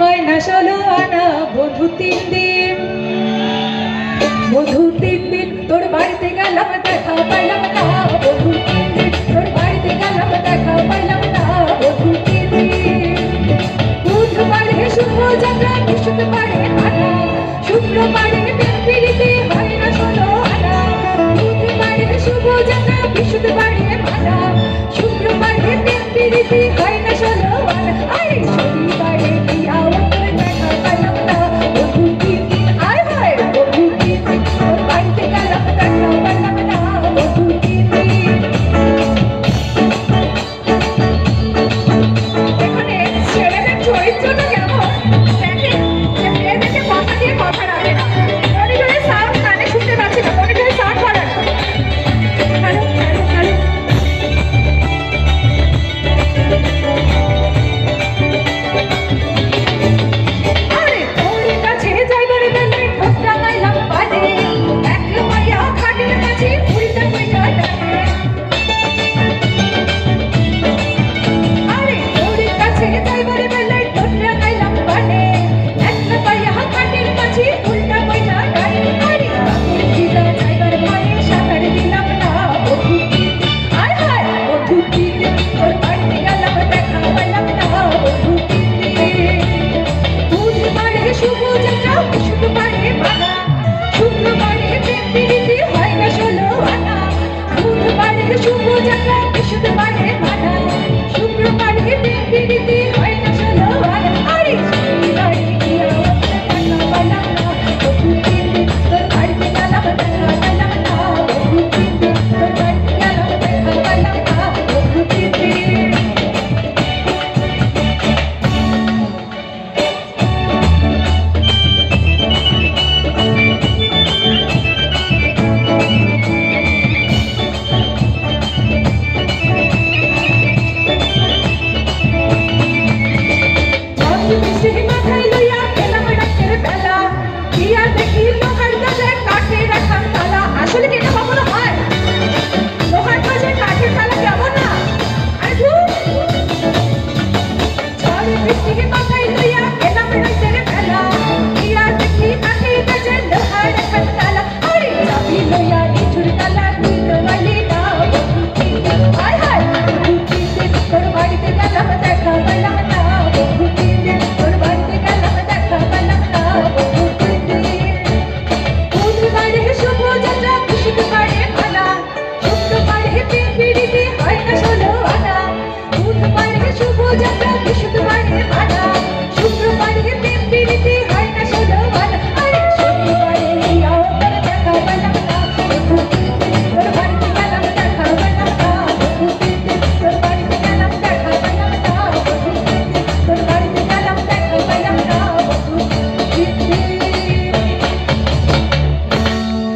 হয় না ষোলো আনা বধু তিন দিন বধু তিন দিন তোর বাড়িতে গেলাম, দেখা পাইলাম না বধু তিন